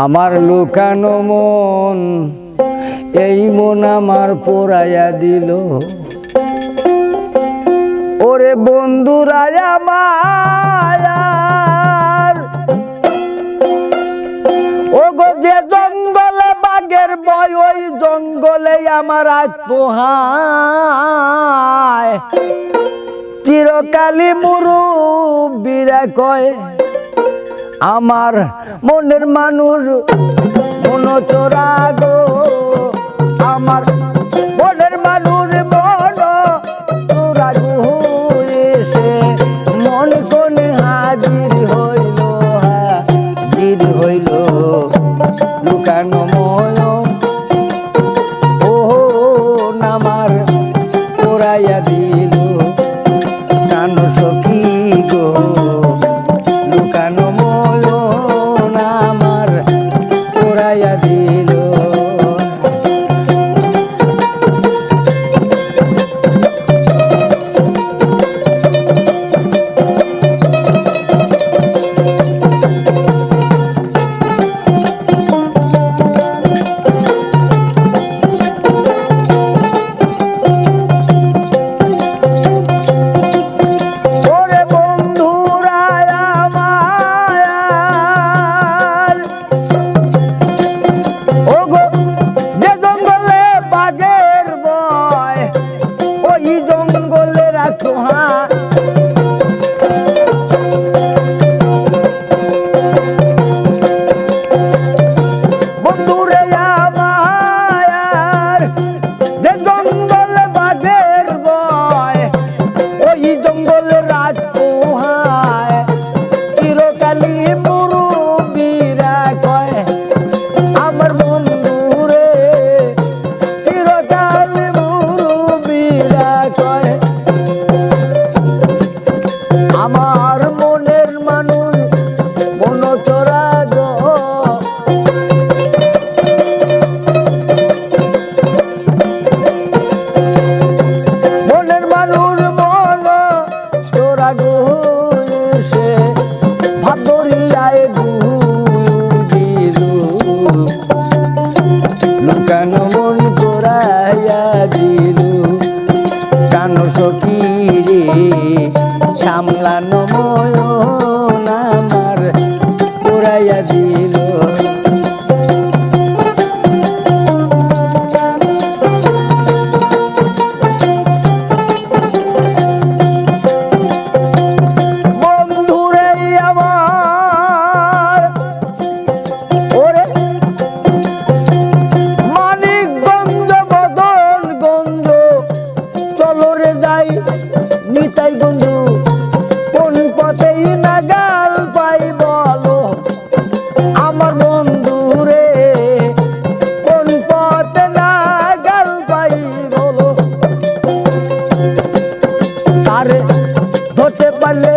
আমার লুকানো মন, এই মন আমার পোড়াইয়া দিল। ওরে বন্ধুরা আমার ও গো যে জঙ্গলে বাঘের বয় ওই জঙ্গলে আমার আজ পোহায়। চিরকালি মুরু বিরা কয় আমার মনের মানুষ মন তোরা গো আমার জঙ্গলে ভাদরিয়ায় নিতাই বন্ধু, কোন পথেই নাগাল পাই বলো? আমার বন্ধু রে, কোন পথে নাগাল পাই বলো? তারে ধরতে পারলে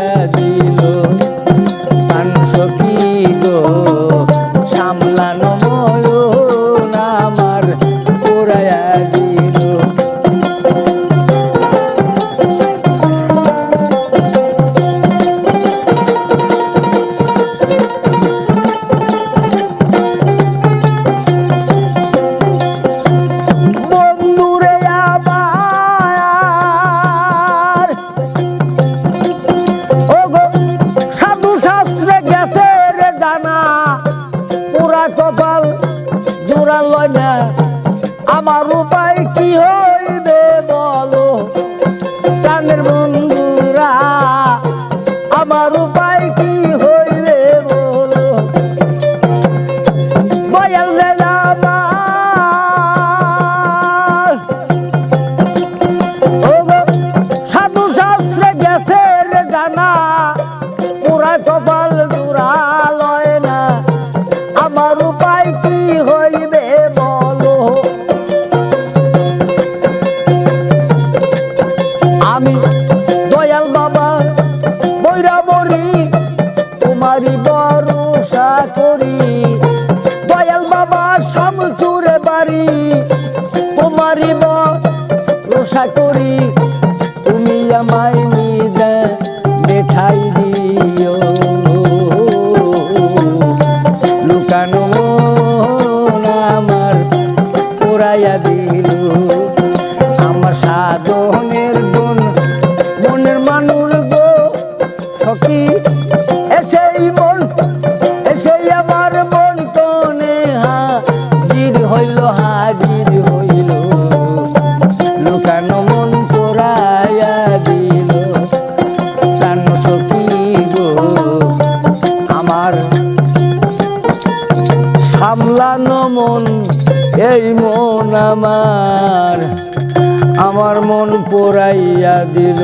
day. বাবা শামচুরে বাড়ি। তোমারই বা রোষা করি তুমি আমায় নিদে মেঠাই দিও। লুকানো জ্বালানো মন এই মন আমার। আমার মন পোড়াইয়া দিল।